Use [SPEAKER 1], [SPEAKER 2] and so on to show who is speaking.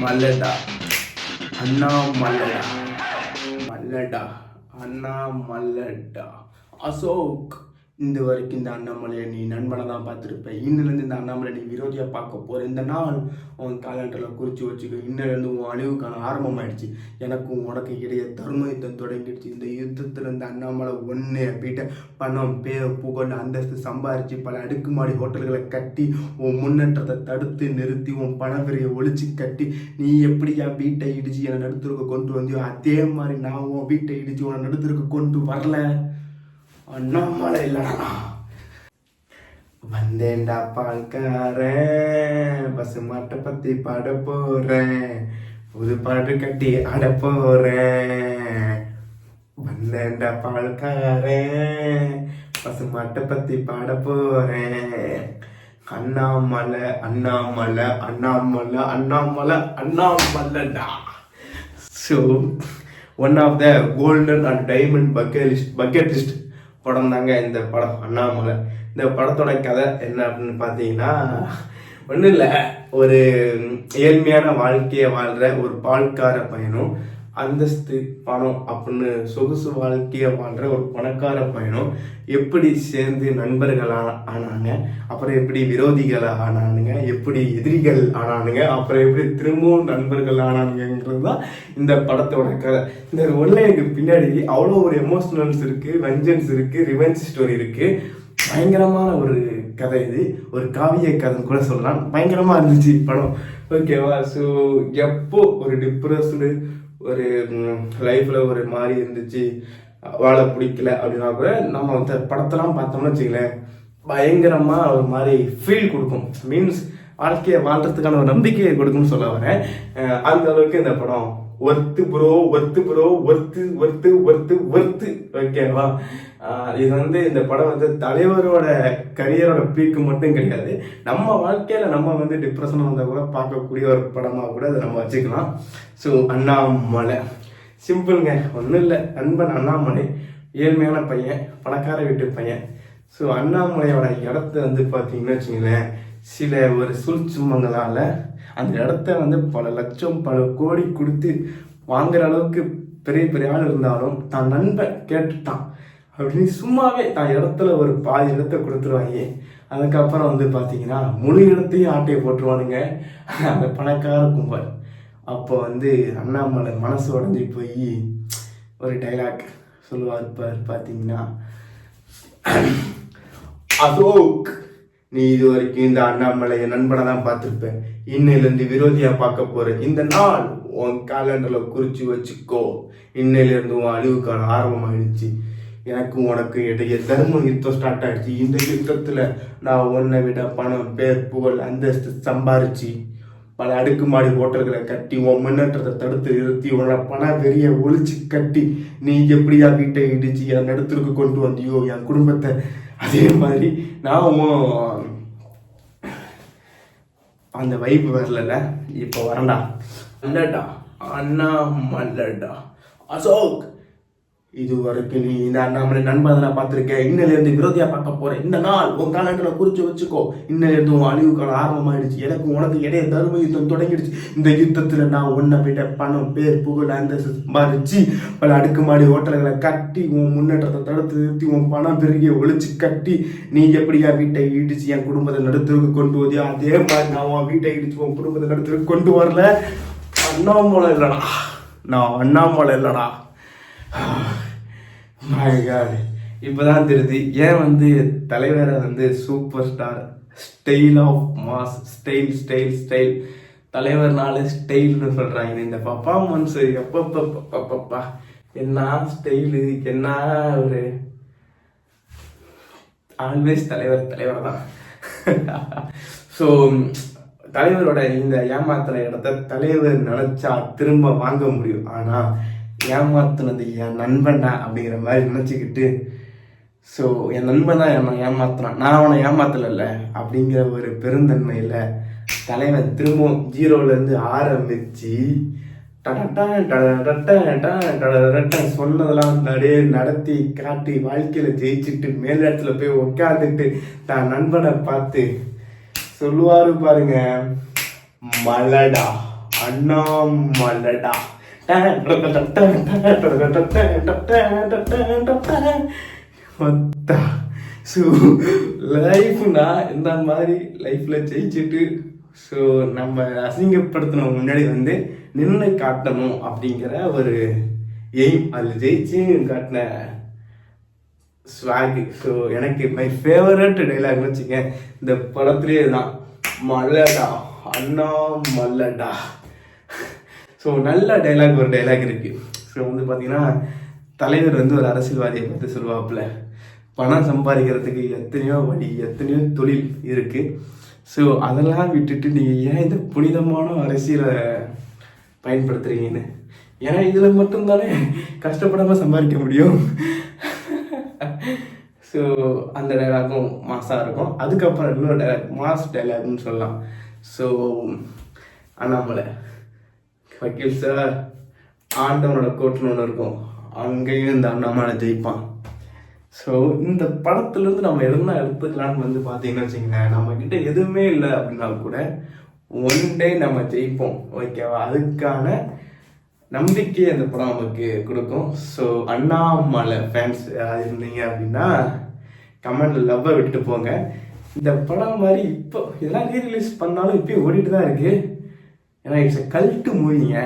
[SPEAKER 1] மல்லடா அண்ணா மல்லடா மல்லடா அண்ணா மல்லடா அசோக் இந்த வரைக்கும் இந்த அண்ணாமலையை நீ நண்பனை தான் பார்த்துருப்ப. இன்னிலேருந்து இந்த அண்ணாமலை நீ விரோதியாக பார்க்க போகிற இந்த நாள் உன் காலண்டரில் குறித்து வச்சுக்கோ இன்னிலேருந்து உன் அழிவுக்கான ஆரம்பமாயிடுச்சு. எனக்கும் உனக்கு இடையே தர்ம யுத்தம் தொடங்கிடுச்சு. இந்த யுத்தத்தில் இந்த அண்ணாமலை ஒன்று அப்படின்ட்டு பணம் பேர் புகழ் அந்தஸ்து சம்பாரித்து பல அடுக்குமாடி ஹோட்டல்களை கட்டி உன் முன்னேற்றத்தை தடுத்து நிறுத்தி உன் பணவெறியை ஒழிச்சு கட்டி நீ எப்படியா வீட்டை இடிச்சு என்னை நடுத்தருக்கு கொண்டு வந்தியோ? அதே மாதிரி நான் உன் வீட்டை இடிச்சு உன்னை நடுத்தருக்கு கொண்டு வரல. அண்ணாமலை இல்லடா வந்தேன்டா பால்காரன். பசு மாட்டை பத்தி பாட போறேன். புது பாட்டு கட்டி ஆட போறேன். வந்தேன்டா பால்காரன். பசு மாட்டை பத்தி பாட போறேன். Annamalai Annamalai Annamalai Annamalai அண்ணாமலைடா. So one of the golden and diamond bucket list bucket list படம் தாங்க இந்த படம் அண்ணாமலை. இந்த படத்தோட கதை என்ன அப்படின்னு பார்த்தீங்கன்னா ஒன்றும் இல்லை ஒரு ஏழ்மையான வாழ்க்கையை வாழ்கிற ஒரு பால்கார பையனும் அந்தஸ்து பணம் அப்படின்னு சொகுசு வாழ்க்கையை வாழ்கிற ஒரு பணக்கார பயணம் எப்படி சேர்ந்து நண்பர்களாக ஆனாங்க அப்புறம் எப்படி விரோதிகளாக ஆனானுங்க எப்படி எதிரிகள் ஆனானுங்க அப்புறம் எப்படி திரும்பவும் நண்பர்கள் ஆனானுங்கிறது தான் இந்த படத்தோட கதை. இந்த ஒன்லைனுக்கு பின்னாடி அவ்வளோ ஒரு எமோஷனல்ஸ் இருக்குது வெஞ்சன்ஸ் இருக்குது ரிவெஞ்ச் ஸ்டோரி இருக்குது பயங்கரமான ஒரு கதை இது. ஒரு காவிய கதைன்னு கூட சொல்லலாம். பயங்கரமாக இருந்துச்சு படம். ஓகேவா ஸோ எப்போ ஒரு டிப்ரெஸ்டு ஒரு லைஃப்பில் ஒரு மாதிரி இருந்துச்சு. வாழ பிடிக்கல அப்படின்னா கூட நம்ம அந்த படத்தெல்லாம் பார்த்தோம்னு வச்சுக்கலேன் பயங்கரமாக ஒரு மாதிரி ஃபீல் கொடுக்கும். மீன்ஸ் வாழ்க்கையை வாழ்கிறதுக்கான ஒரு நம்பிக்கையை கொடுக்கும்னு சொல்ல வரேன். அந்த அளவுக்கு இந்த படம் worth bro worth bro worth worth worth worth ஓகேவா இது வந்து இந்த படம் வந்து தலைவரோட கரியரோட பீக்கு மட்டும் கிடையாது. நம்ம வாழ்க்கையில் நம்ம வந்து டிப்ரெஷன் வந்தால் கூட பார்க்கக்கூடிய ஒரு படமாக கூட அதை நம்ம வச்சுக்கலாம். ஸோ அண்ணாமலை. சிம்பிளுங்க ஒன்றும் இல்லை. நண்பன் அண்ணாமலை ஏழ்மையான பையன் பணக்கார வீட்டு பையன். ஸோ அண்ணாமலையோட இடத்த வந்து பார்த்தீங்கன்னு வச்சுங்களேன். சில ஒரு சூழ்ச்சுமங்களால அந்த இடத்த வந்து பல லட்சம் பல கோடி கொடுத்து வாங்குற அளவுக்கு பெரிய பெரிய ஆள் இருந்தாலும் தான் நண்பன் கேட்டுட்டான். அப்படின்னு சும்மாவே தான் இடத்துல ஒரு பாதி இடத்த கொடுத்துருவாங்க. அதுக்கப்புறம் வந்து பார்த்தீங்கன்னா முழு இடத்தையும் ஆட்டையை போட்டுருவானுங்க. அந்த பணக்கார கும்பல். அப்போ வந்து அண்ணாமலை மனசு உடஞ்சி போய் ஒரு டைலாக் சொல்லுவார் பார் பார்த்தீங்கன்னா அசோக். நீ இது வரைக்கும் இந்த அண்ணாமலையை நண்பனை தான் பார்த்துருப்பேன். இன்னையிலேருந்து விரோதியாக பார்க்க போகிற இந்த நாள் உன் கேலண்டரில் குறித்து வச்சுக்கோ. இன்னையிலேருந்து உன் அழிவுக்கான ஆரம்பமாயிடுச்சு. எனக்கு உனக்கு இடையே தர்ம யுத்தம் ஸ்டார்ட் ஆகிடுச்சு இந்த யுத்தத்தில் நான் உன்னை விட பணம் பேர் புகழ் அந்தஸ்து சம்பாரிச்சு பல அடுக்குமாடி ஹோட்டல்களை கட்டி உன் முன்னேற்றத்தை தடுத்து நிறுத்தி உன்னோட பண வெறிய ஒழிச்சு கட்டி நீ எப்படியா வீட்டை இடிச்சு என் இடத்திற்கு கொண்டு வந்தியோ? என் குடும்பத்தை. அதே மாதிரி நான் உன் அந்த வைப்பு வரலல்ல. இப்போ வரண்டா அல்லடா அண்ணா மல்லடா அசோக். இது வரைக்கும் நீ இந்த அண்ணாமலை நண்பனை நான் பார்த்துருக்கேன். இன்னிலேருந்து விரோதியா பார்க்க போகிறேன் இந்த நாள் உன் காலண்டரை குறித்து வச்சுக்கோ. இன்னிலேருந்து உன் அழிவு காலம் ஆரம்பமாயிடுச்சு. எனக்கு உனக்கு இடையே தர்ம யுத்தம் தொடங்கிடுச்சு. இந்த யுத்தத்தில் நான் உன்னை போயிட்ட பணம் பேர் புகழ் அந்த சம்பாதிச்சு பல அடுக்குமாடி ஹோட்டல்களை கட்டி உன் முன்னேற்றத்தை தடுத்து நிறுத்தி உன் பணம் பெருகிய ஒழிச்சு கட்டி நீ எப்படியா வீட்டை இடிச்சு என் குடும்பத்தை நடுத்தருக்கு கொண்டு வந்தியோ? அதே மாதிரி நான் உன் வீட்டை இடிச்சு உன் குடும்பத்தை நடுத்தருக்கு கொண்டு வரல. அண்ணாமலை இல்லைடா. நான் அண்ணாமலை இல்லைடா. மை இப்போ தான் தெரியுது ஏன் வந்து தலைவரை வந்து super star style of mass style style style தலைவர்னால ஸ்டைல்னு சொல்கிறாங்க இந்த பர்ஃபார்மன்ஸ் எப்பப்பப்பப்பப்பா என்ன ஸ்டைலு என்ன ஒரு ஆல்வேஸ் தலைவர் தலைவர் தான் ஸோ தலைவரோட இந்த ஏமாத்துற இடத்த தலைவர் நினச்சா திரும்ப வாங்க முடியும். ஆனால் ஏமாத்துனது என் நண்பன்டா அப்படிங்கிற மாதிரி நினச்சிக்கிட்டு ஸோ என் நண்பன் தான் என்னை ஏமாத்துனான் நான் அவனை ஏமாத்தலைல்ல. அப்படிங்கிற ஒரு பெருந்தன்மையில் தலைவன் திரும்பவும் ஜீரோலேருந்து ஆரம்பிச்சு டடட்டான் சொன்னதெல்லாம் நடே நடத்தி காட்டி வாழ்க்கையில் ஜெயிச்சுட்டு மேல் இடத்துல போய் உட்காந்துட்டு தான் நண்பனை பார்த்து சொல்லுவாரு பாருங்க மலடா அண்ணா மலடா ஸோ லைஃப்னா இந்த மாதிரி லைஃப்பில் ஜெயிச்சுட்டு ஸோ நம்ம அசிங்கப்படுத்தின முன்னாடி வந்து நின்று காட்டணும் அப்படிங்கிற ஒரு எய்ம் அதில் ஜெயிச்சு காட்டின ஸ்வாகு ஸோ எனக்கு மை ஃபேவரட் டைலாக்னு வச்சுக்க இந்த படத்துலேயே தான் மல்லடா. அண்ணா மல்லடா. ஸோ நல்ல டைலாக் ஒரு டைலாக் இருக்குது ஸோ வந்து பார்த்தீங்கன்னா தலைவர் வந்து ஒரு அரசியல்வாதியை பற்றி சொல்லுவாப்புல. பணம் சம்பாதிக்கிறதுக்கு எத்தனையோ வழி எத்தனையோ தொழில் இருக்குது ஸோ அதெல்லாம் விட்டுட்டு நீங்கள் ஏன் இந்த புனிதமான அரசியலை பயன்படுத்துகிறீங்கன்னு ஏன்னா இதில் மட்டும்தானே கஷ்டப்படாமல் சம்பாதிக்க முடியும். ஸோ அந்த டைலாகும் மாசாக இருக்கும். அதுக்கப்புறம் இன்னொரு டைலாக் மாஸ் டைலாக்னு சொல்லலாம். ஸோ அண்ணாமலை. வக்கீல் சார் ஆண்டவனோட கோட்டுன்னு ஒன்று இருக்கும். அங்கேயும் இந்த அண்ணாமலை ஜெயிப்பான். ஸோ இந்த படத்துலேருந்து நம்ம எதுனா எடுத்துக்கலான்னு வந்து பார்த்தீங்கன்னு வச்சுங்களேன் நம்மக்கிட்ட எதுவுமே இல்லை அப்படின்னா கூட ஒன் டே நம்ம ஜெயிப்போம் ஓகேவா அதுக்கான நம்பிக்கை அந்த படம் நமக்கு கொடுக்கும். ஸோ அண்ணாமலை ஃபேன்ஸ் யாராவது இருந்தீங்க அப்படின்னா கமெண்ட்டில் லவ்வை விட்டுட்டு போங்க. இந்த படம் மாதிரி இப்போ இதெல்லாம் ரீ ரிலீஸ் பண்ணாலும் இப்போயும் ஓடிட்டு தான் இருக்குது ஏன்னா இட்ஸ் கல்ட்டு மூவிங்க